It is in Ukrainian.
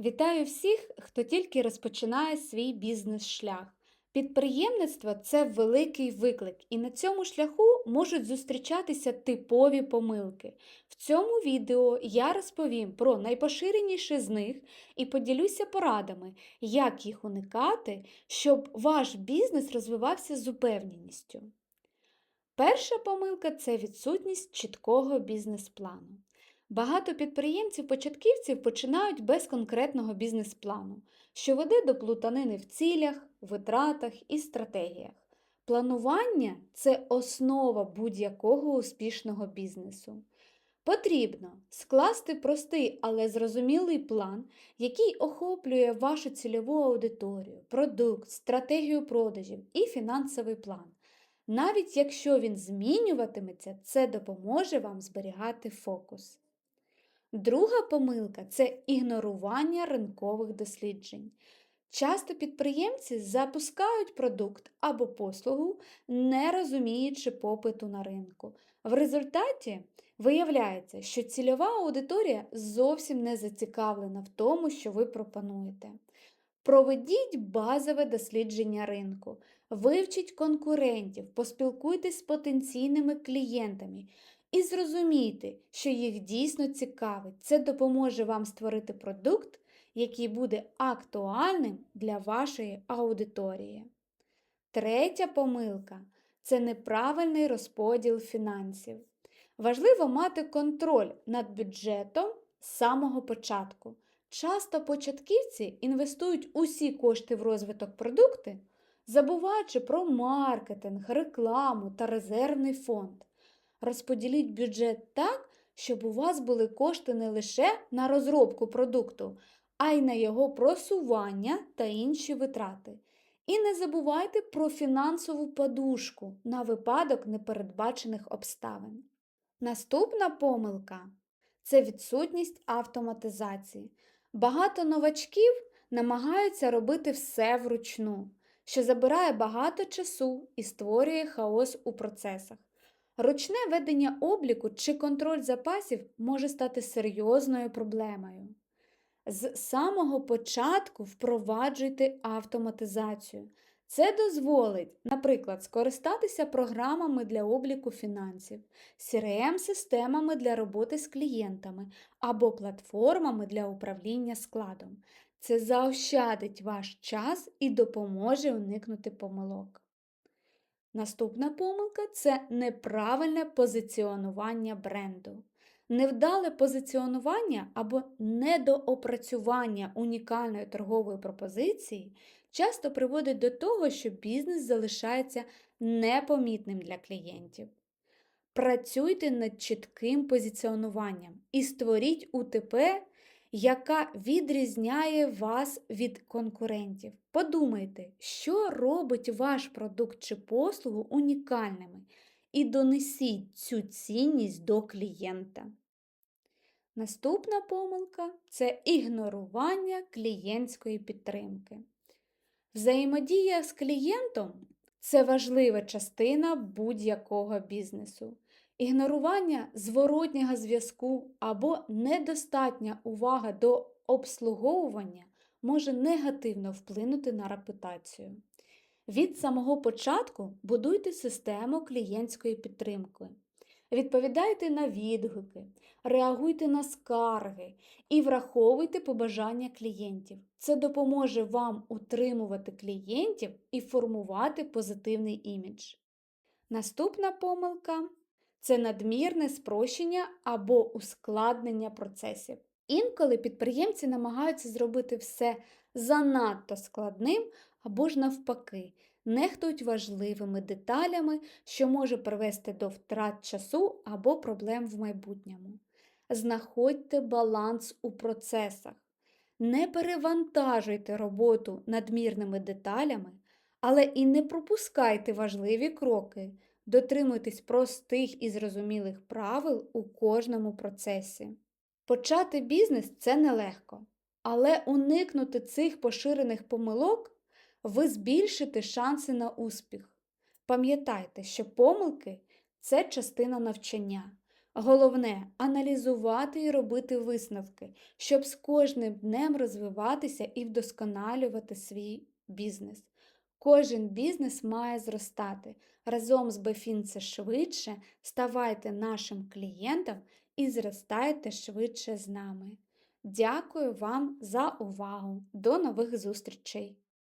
Вітаю всіх, хто тільки розпочинає свій бізнес-шлях. Підприємництво це великий виклик, і на цьому шляху можуть зустрічатися типові помилки. В цьому відео я розповім про найпоширеніші з них і поділюся порадами, як їх уникати, щоб ваш бізнес розвивався з упевненістю. Перша помилка це відсутність чіткого бізнес-плану. Багато підприємців-початківців починають без конкретного бізнес-плану, що веде до плутанини в цілях, витратах і стратегіях. Планування це основа будь-якого успішного бізнесу. Потрібно скласти простий, але зрозумілий план, який охоплює вашу цільову аудиторію, продукт, стратегію продажів і фінансовий план. Навіть якщо він змінюватиметься, це допоможе вам зберігати фокус. Друга помилка це ігнорування ринкових досліджень. Часто підприємці запускають продукт або послугу, не розуміючи попиту на ринку. В результаті виявляється, що цільова аудиторія зовсім не зацікавлена в тому, що ви пропонуєте. Проведіть базове дослідження ринку, вивчіть конкурентів, поспілкуйтесь з потенційними клієнтами і зрозумійте, що їх дійсно цікавить. Це допоможе вам створити продукт, який буде актуальним для вашої аудиторії. Третя помилка це неправильний розподіл фінансів. Важливо мати контроль над бюджетом з самого початку. Часто початківці інвестують усі кошти в розвиток продукту, забуваючи про маркетинг, рекламу та резервний фонд. Розподіліть бюджет так, щоб у вас були кошти не лише на розробку продукту, а й на його просування та інші витрати. І не забувайте про фінансову подушку на випадок непередбачених обставин. Наступна помилка це відсутність автоматизації. Багато новачків намагаються робити все вручну, що забирає багато часу і створює хаос у процесах. Ручне ведення обліку чи контроль запасів може стати серйозною проблемою. З самого початку впроваджуйте автоматизацію. Це дозволить, наприклад, скористатися програмами для обліку фінансів, CRM-системами для роботи з клієнтами або платформами для управління складом. Це заощадить ваш час і допоможе уникнути помилок. Наступна помилка це неправильне позиціонування бренду. Невдале позиціонування або недоопрацювання унікальної торгової пропозиції часто приводить до того, що бізнес залишається непомітним для клієнтів. Працюйте над чітким позиціонуванням і створіть УТП, яка відрізняє вас від конкурентів. Подумайте, що робить ваш продукт чи послугу унікальними, і донесіть цю цінність до клієнта. Наступна помилка це ігнорування клієнтської підтримки. Взаємодія з клієнтом це важлива частина будь-якого бізнесу. Ігнорування зворотнього зв'язку або недостатня увага до обслуговування може негативно вплинути на репутацію. Від самого початку будуйте систему клієнтської підтримки. Відповідайте на відгуки, реагуйте на скарги і враховуйте побажання клієнтів. Це допоможе вам утримувати клієнтів і формувати позитивний імідж. Наступна помилка це надмірне спрощення або ускладнення процесів. Інколи підприємці намагаються зробити все занадто складним або ж навпаки, нехтують важливими деталями, що може привести до втрат часу або проблем в майбутньому. Знаходьте баланс у процесах. Не перевантажуйте роботу надмірними деталями, але і не пропускайте важливі кроки. Дотримуйтесь простих і зрозумілих правил у кожному процесі. Почати бізнес це нелегко, але уникнути цих поширених помилок ви збільшите шанси на успіх. Пам'ятайте, що помилки це частина навчання. Головне аналізувати і робити висновки, щоб з кожним днем розвиватися і вдосконалювати свій бізнес. Кожен бізнес має зростати. Разом з Бефін це швидше, ставайте нашим клієнтом і зростайте швидше з нами. Дякую вам за увагу. До нових зустрічей!